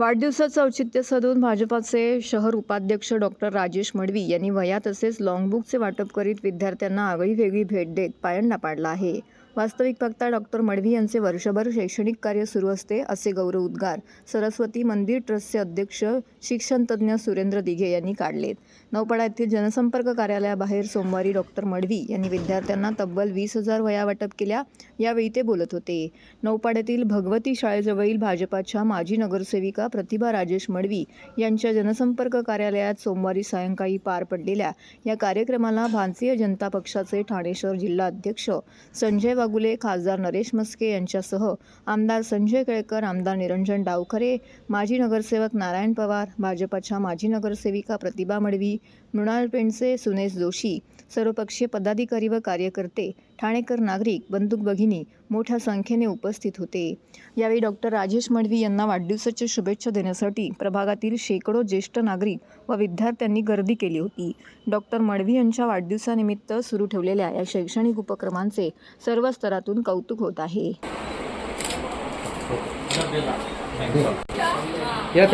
वाढदिवसाचं औचित्य साधून भाजपाचे शहर उपाध्यक्ष डॉक्टर राजेश मडवी यांनी वया तसेच लॉंगबुकचे वाटप करीत विद्यार्थ्यांना आगळीवेगळी भेट देत पायंडा पाडला आहे. वास्तविक पाहता डॉक्टर मडवी यांचे वर्षभर शैक्षणिक कार्य सुरू असते असे गौरव उद्गार सरस्वती मंदिर ट्रस्टचे अध्यक्ष शिक्षणतज्ज्ञ सुरेंद्र दिघे यांनी काढलेत. नौपाडा येथील जनसंपर्क कार्यालयाबाहेर सोमवारी डॉक्टर मडवी यांनी विद्यार्थ्यांना तब्बल वीस हजार वया वाटप केल्या यावेळी ते बोलत होते. नौपाड्यातील भगवती शाळेजवळील भाजपाच्या माजी नगरसेविका प्रतिभा राजेश मडवी यांच्या जनसंपर्क कार्यालयात सोमवारी सायंकाळी पार पडलेल्या या कार्यक्रमाला भारतीय जनता पक्षाचे ठाणे शहर जिल्हा अध्यक्ष संजय बागुले खासदार नरेश मस्के यांच्यासह आमदार संजय केळकर आमदार निरंजन डावखरे माजी नगरसेवक नारायण पवार भाजपाच्या माजी नगरसेविका प्रतिभा मडवी मृणाल पेंडसे सुनेश जोशी सर्वपक्षीय पदाधिकारी व कार्यकर्ते ठाणेकर नागरिक बंदूक भगिनी मोठ्या संख्येने उपस्थित होते. यावेळी डॉक्टर राजेश मडवी यांना वाढदिवसाच्या शुभेच्छा देण्यासाठी प्रभागातील शेकडो ज्येष्ठ नागरिक व विद्यार्थ्यांनी गर्दी केली होती. डॉक्टर मडवी यांच्या वाढदिवसानिमित्त सुरू ठेवलेल्या या शैक्षणिक उपक्रमांचे सर्व स्तरातून कौतुक होत आहे. या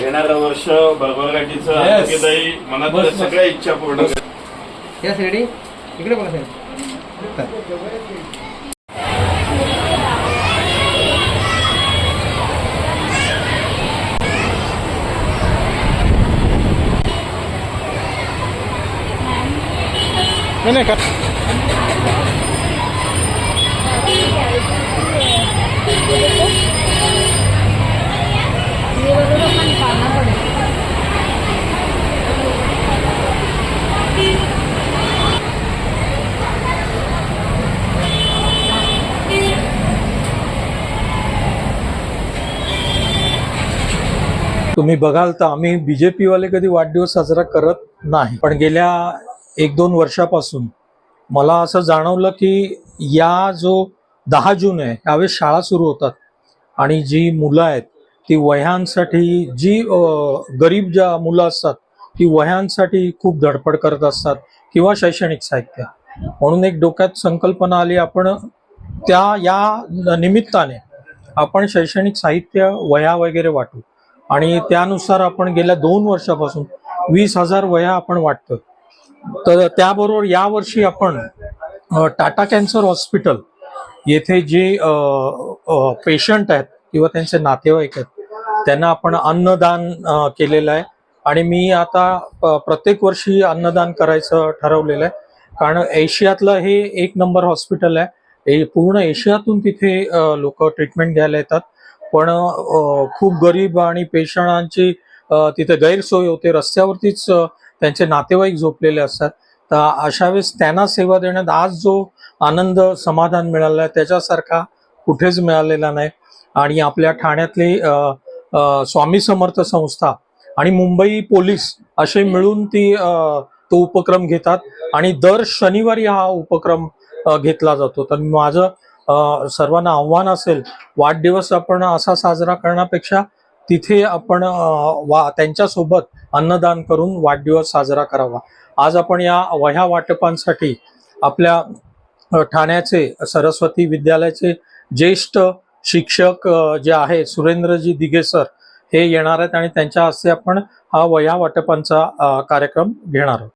येणारं वर्ष बळबळगाठीचं आरोग्यदायी मनातल्या सगळ्या इच्छा पूर्ण कर. या रेडी इकडे बघा साहेब. नाही का? तुम्ही बघाल तर आम्ही जे पीवाले कधी वाढदिवस साजरा करत नाही. पण गेल्या एक दोन वर्षापासून मला असं जाणवलं की या जो दहा जून आहे यावेळेस शाळा सुरू होतात. आणि जी मुलं आहेत ती वह्यांसाठी जी गरीब ज्या मुलं असतात ती वह्यांसाठी खूप धडपड करत असतात किंवा शैक्षणिक साहित्य. म्हणून एक डोक्यात संकल्पना आली आपण त्या या निमित्ताने आपण शैक्षणिक साहित्य वह्या वगैरे वाटू. आणि त्यानुसार आपण गेल्या दोन वर्षापासून वीस हजार वया आपण वाटतो. तर त्याबरोबर यावर्षी आपण टाटा कॅन्सर हॉस्पिटल येथे जे पेशंट आहेत किंवा त्यांचे नातेवाईक आहेत त्यांना आपण अन्नदान केलेलं आहे. आणि मी आता प्रत्येक वर्षी अन्नदान करायचं ठरवलेलं आहे. कारण एशियातलं हे एक नंबर हॉस्पिटल आहे. पूर्ण एशियातून तिथे लोक ट्रीटमेंट घ्यायला येतात. पण खूप गरीब आणि पेशंटांची तिथे गैरसोय होते. रस्त्यावरतीच त्यांचे नातेवाईक झोपलेले असतात. तर अशा वेळेस त्यांना सेवा देण्यात आज जो आनंद समाधान मिळालं आहे त्याच्यासारखा कुठेच मिळालेला नाही. आणि आपल्या ठाण्यातली स्वामी समर्थ संस्था आणि मुंबई पोलीस असे मिळून ती तो उपक्रम घेतात. आणि दर शनिवारी हा उपक्रम घेतला जातो. तर माझं सर्वांना आव्हान असेल वाढदिवस आपण असा साजरा करण्यापेक्षा तिथे आपण वा त्यांच्यासोबत अन्नदान करून वाढदिवस साजरा करावा. आज आपण या वह्या वाटपांसाठी आपल्या ठाण्याचे सरस्वती विद्यालयाचे ज्येष्ठ शिक्षक जे आहे सुरेंद्रजी दिघे सर हे येणार आहेत आणि त्यांच्या हस्ते आपण हा वह्या वाटपांचा कार्यक्रम घेणार आहोत.